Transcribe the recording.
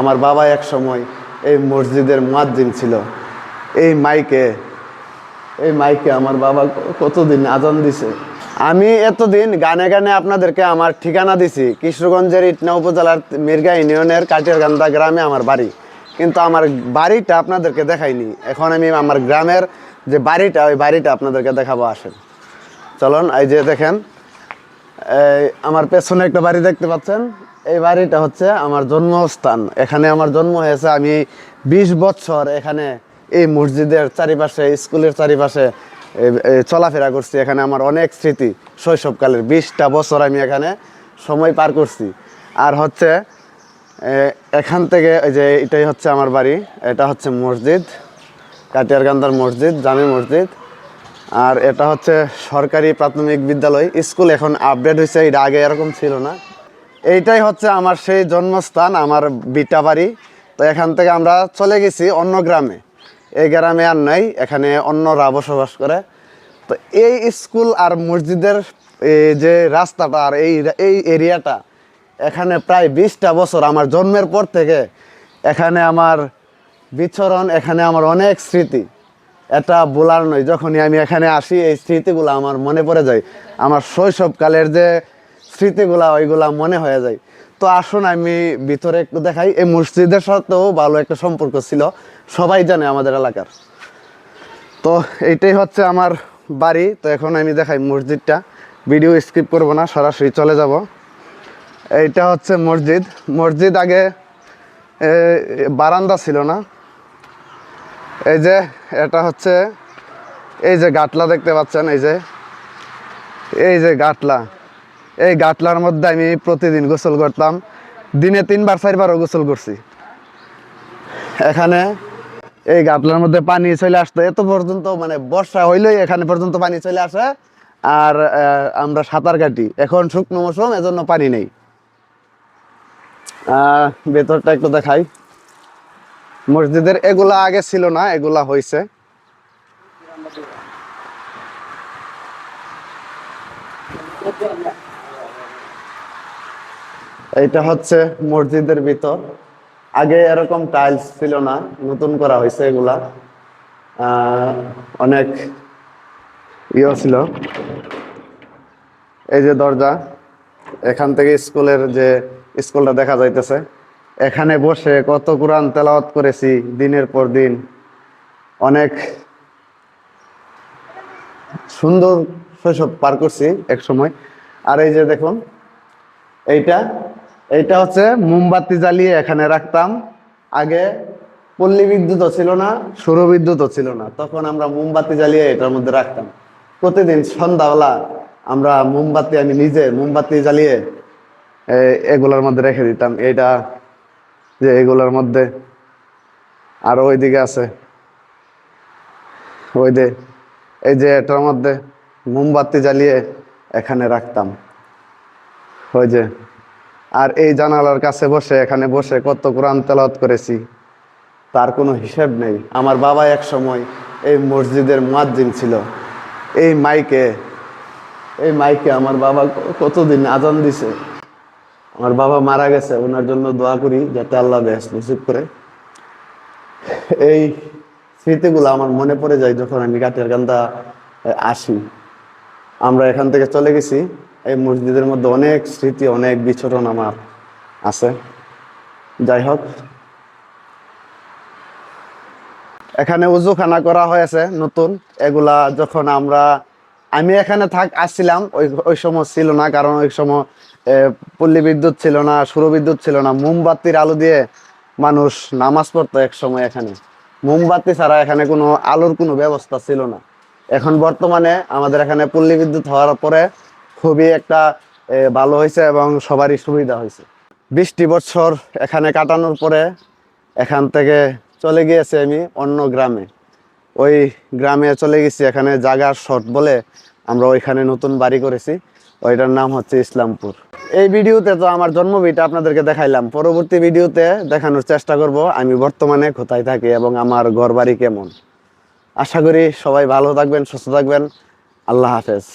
আমার বাবা এক সময় এই মসজিদের মুয়াজ্জিন ছিল। এই মাইকে এই মাইকে আমার বাবা কতদিন আজান দিছে? আমি এতদিন গানে গানে আপনাদেরকে আমার ঠিকানা দিছি, কিশোরগঞ্জের ইটনা উপজেলার মির্গা ইউনিয়নের কাটিয়ারগান্দা গ্রামে আমার বাড়ি। কিন্তু আমার বাড়িটা আপনাদেরকে দেখাইনি। এখন আমি আমার গ্রামের যে বাড়িটা, ওই বাড়িটা আপনাদেরকে দেখাবো, আসেন। চলুন, এই যে দেখেন আমার পেছনে একটা বাড়ি দেখতে পাচ্ছেন। এই বাড়িটা হচ্ছে আমার জন্মস্থান। এখানে আমার জন্ম হয়েছে আমি বিশ বছর এখানে এই মসজিদের চারিপাশে, স্কুলের চারিপাশে চলাফেরা করছি। এখানে আমার অনেক স্মৃতি, শৈশবকালের বিশটা বছর আমি এখানে সময় পার করছি। আর হচ্ছে এখান থেকে এই যে এটাই হচ্ছে আমার বাড়ি, এটা হচ্ছে মসজিদ কাটিয়ারকান্দার মসজিদ, জামে মসজিদ। আর এটা হচ্ছে সরকারি প্রাথমিক বিদ্যালয়, স্কুল এখন আপডেট হয়েছে, এটা আগে এরকম ছিল না। এইটাই হচ্ছে আমার সেই জন্মস্থান, আমার বিটা বাড়ি। তো এখান থেকে আমরা চলে গেছি অন্য গ্রামে। এই গ্রামে আর নাই, এখানে অন্যরা বসবাস করে। তো এই স্কুল আর মসজিদের এই যে রাস্তাটা আর এই এই এরিয়াটা, এখানে প্রায় বিশটা বছর আমার জন্মের পর থেকে এখানে আমার বিচরণ, এখানে আমার অনেক স্মৃতি। এটা বলার নয়, যখনই আমি এখানে আসি, এই স্মৃতিগুলো আমার মনে পড়ে যায়। আমার শৈশবকালের যে স্মৃতিগুলা, ওইগুলা মনে হয়ে যায়। তো আসুন আমি ভিতরে একটু দেখাই, এই মসজিদের সাথেও ভালো একটা সম্পর্ক ছিল, সবাই জানে আমাদের এলাকার। তো এইটাই হচ্ছে আমার বাড়ি, তো এখন আমি দেখাই মসজিদটা। ভিডিও স্কিপ করব না, সরাসরি চলে যাব। এইটা হচ্ছে মসজিদ। মসজিদ আগে বারান্দা ছিল না। এই যে, এটা হচ্ছে, এই যে গাটলা দেখতে পাচ্ছেন, এই যে এই যে গাটলা। এই গাটলার মধ্যে আমি প্রতিদিন গোসল করতাম। দিনে তিনবার, চারবারও গোসল করছি। এখানে এই গাটলার মধ্যে পানি চলে আসতো। এত পর্যন্ত মানে বর্ষা হইলেই এখানে পর্যন্ত পানি চলে আসে। আর আমরা সাঁতার কাটি। এখন শুকনো মৌসুম, এজন্য পানি নেই। ভেতরটা একটু দেখাই। মসজিদের এগুলা আগে ছিল না, এগুলা হয়েছে এইটা হচ্ছে মসজিদের ভিতর। আগে এরকম টাইলস ছিল না, নতুন করা হয়েছে এগুলা। অনেক ইয়ে ছিল। এই যে দরজা, এখান থেকে স্কুলের যে স্কুলটা দেখা যাইতেছে, এখানে বসে কত কোরআন তেলাওয়াত করেছি দিনের পর দিন। অনেক সুন্দর শৈশব পার করছি এক সময়। আর এই যে দেখুন, এইটা এইটা হচ্ছে মোমবাতি জ্বালিয়ে এখানে রাখতাম। আগে পল্লী বিদ্যুৎও ছিল না, সৌর বিদ্যুৎও ছিল না। তখন আমরা মোমবাতি জ্বালিয়ে এটার মধ্যে রাখতাম। প্রতিদিন সন্ধ্যাবেলা আমরা মোমবাতি আমি নিজে মোমবাতি জ্বালিয়ে এগুলোর মধ্যে রেখে দিতাম। এইটা যে এগুলোর মধ্যে আর ওইদিকে আছে। ওই যে, এই যে এটার মধ্যে মোমবাতি জ্বালিয়ে এখানে রাখতাম। ওই যে আর এই জানালার কাছে বসে, এখানে বসে কত কোরআন তেলাওয়াত করেছি, তার কোনো হিসেব নেই। আমার বাবা এক সময় এই মসজিদের মুয়াজ্জিন ছিল। এই মাইকে এই মাইকে আমার বাবা কতদিন আজান দিছে? আমার বাবা মারা গেছে, ওনার জন্য দোয়া করি, যাতে আল্লাহ বেশ নসিব করে। এই স্মৃতিগুলো আমার মনে পড়ে যায় যখন আমি কাটিয়ার গান্দা আসি। আমরা এখান থেকে চলে গেছি। এই মসজিদের মধ্যে অনেক স্মৃতি, অনেক বিচরণ আমার আছে। যাই হোক। এখানে উজুখানা করা হয়েছে নতুন। এগুলা যখন আমরা, আমি এখানে থাক, আসছিলাম, ওই ওই সময় ছিল না, কারণ ওই সময় পল্লী বিদ্যুৎ ছিল না, সৌর বিদ্যুৎ ছিল না। মোমবাতির আলো দিয়ে মানুষ নামাজ পড়তো এক সময় এখানে। মোমবাতি ছাড়া এখানে কোনো আলোর কোনো ব্যবস্থা ছিল না। এখন বর্তমানে আমাদের এখানে পল্লী বিদ্যুৎ হওয়ার পরে খুবই একটা ভালো হয়েছে এবং সবারই সুবিধা হয়েছে। বৃষ্টি বছর এখানে কাটানোর পরে এখান থেকে চলে গিয়েছি আমি অন্য গ্রামে। ওই গ্রামে চলে গেছি, এখানে জাগার শর্ট বলে আমরা ওইখানে নতুন বাড়ি করেছি। ওইটার নাম হচ্ছে ইসলামপুর। এই ভিডিওতে তো আমার জন্মভিটা আপনাদেরকে দেখাইলাম। পরবর্তী ভিডিওতে দেখানোর চেষ্টা করব আমি বর্তমানে কোথায় থাকি এবং আমার ঘর বাড়ি কেমন। আশা করি সবাই ভালো থাকবেন, সুস্থ থাকবেন। আল্লাহ হাফেজ।